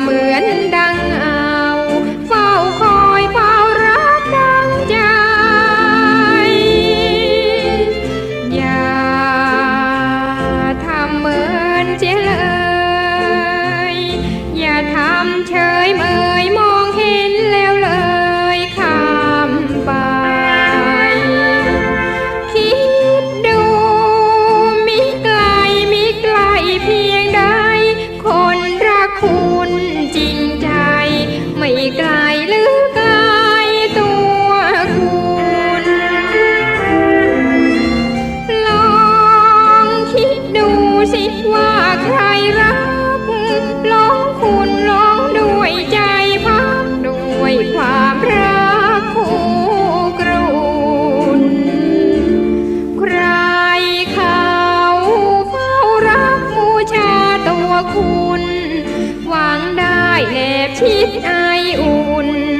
เหมือนายหรือกายตัวคุณลองคิดดูสิว่าใครรักลองคุณลองด้วยใจพัด้วยความรักคู่กรุนใครเขาเฝ้ารักบูชาตัวคุณ แนบชิดไออุ่น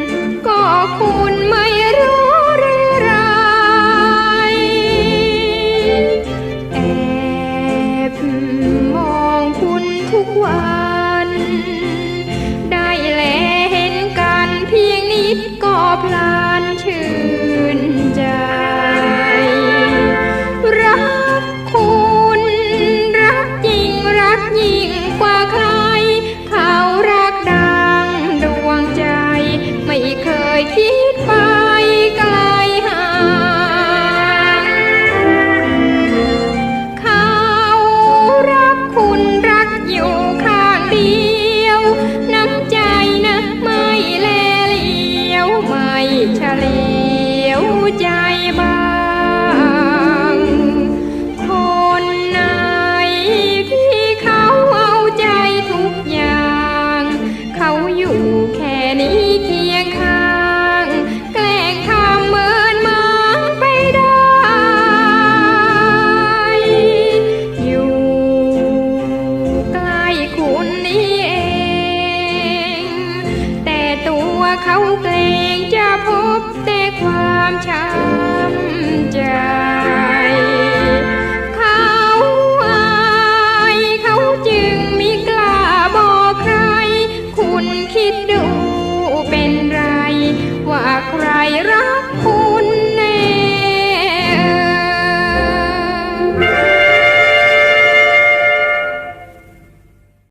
เฉลียวใจบ้างคนไหนที่เขาเอาใจทุกอย่าง เขาอยู่แค่นี้เคียงข้าง แกล้งทำเหมือนมองไปได้ อยู่ใกล้คุณนี้เอง แต่ตัวเขาเกล ใครรัก